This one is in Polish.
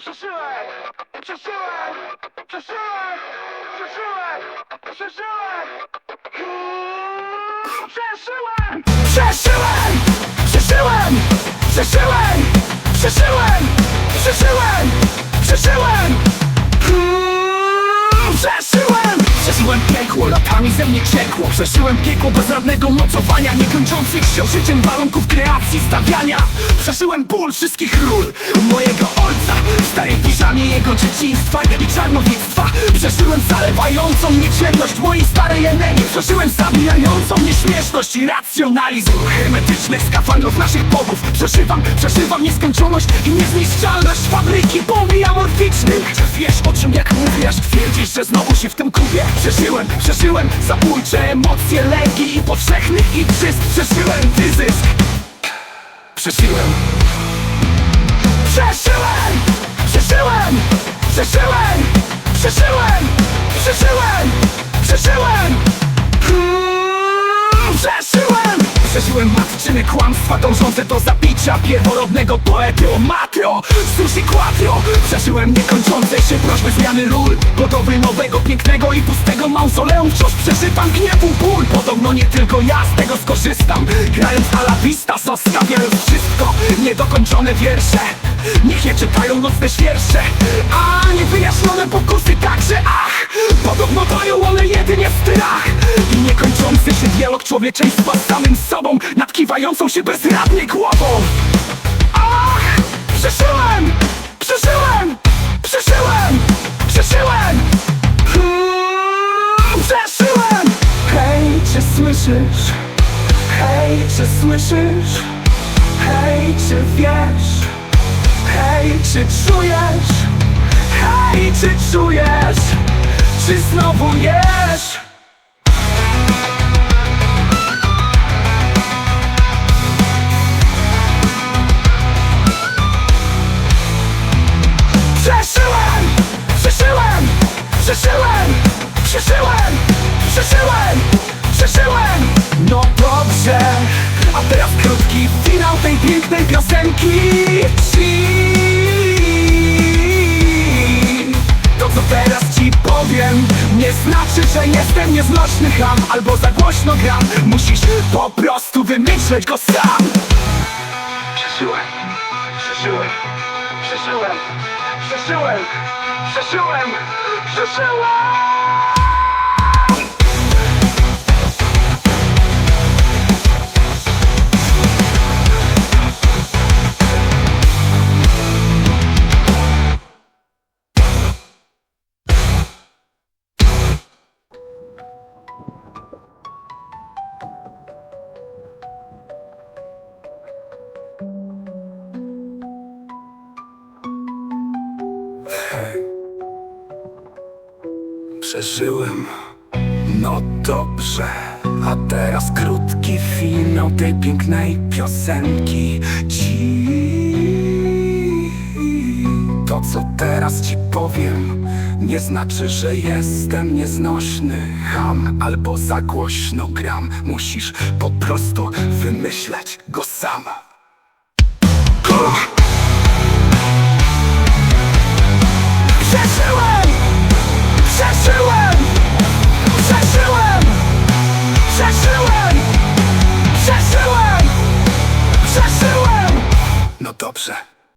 Przeżyłem! Przeżyłem! Przeżyłem! Przeżyłem! Przeżyłem! Przeżyłem! Przeżyłem! Przeżyłem! Przeżyłem! Przeżyłem! Przeżyłem! Przeżyłem! Przeżyłem! Piekło, latami ze mnie ciekło Przeżyłem piekło bezradnego mocowania Niekończących się życiem warunków kreacji, stawiania Przeżyłem ból wszystkich ról Mojego dzieciństwa i czarnowictwa. Przeżyłem zalewającą mnie ciemność mojej starej enemy Przeżyłem zabijającą mnie śmieszność i racjonalizm. Hermetycznych skafandrów naszych bogów. Przeżywam, przeżywam nieskończoność i niezniszczalność Fabryki bombi amorficznych wiesz o czym jak mówię, aż twierdzisz, że znowu się w tym kubie Przeżyłem, przeżyłem zabójcze emocje, lęki i powszechnych igrzysk Przeżyłem wyzysk. Przeżyłem! Przeżyłem! Przeżyłem matczyne kłamstwa dążące do zabicia pierworodnego poety o matrio, sushi quattro. Przeżyłem niekończące się prośby zmiany ról. Nowego, pięknego i pustego mauzoleum. Wciąż przeżywam gniewu ból Podobno nie tylko ja z tego skorzystam. Grając a la vista, zostawiając wszystko. Niedokończone wiersze. Niech je czytają nocne świersze. A niewyjaśnione pokusy także, ach. Podobno dają one jedynie strach. I dialog człowieczeństwa z samym sobą Nad kiwającą się bezradnie głową Ach! Przeżyłem! Przeżyłem! Przeżyłem! Przeżyłem! Hmm, Przeżyłem! Hej, czy słyszysz? Hej, czy słyszysz? Hej, czy wiesz? Hej, czy czujesz? Hej, czy czujesz? Czy znowu jesz? Przeżyłem! Przeżyłem! Przeżyłem! No dobrze! A teraz krótki finał tej pięknej piosenki To co teraz ci powiem Nie znaczy, że jestem nieznośny ham Albo za głośno gram Musisz po prostu wymyśleć go sam Przeżyłem, przeżyłem, przeżyłem, przeżyłem, przeżyłem, przeżyłem! Przeżyłem, no dobrze. A teraz krótki finał tej pięknej piosenki. Ci To co teraz ci powiem Nie znaczy, że jestem nieznośny. Ham Albo za głośno gram. Musisz po prostu wymyśleć go sam Yoksa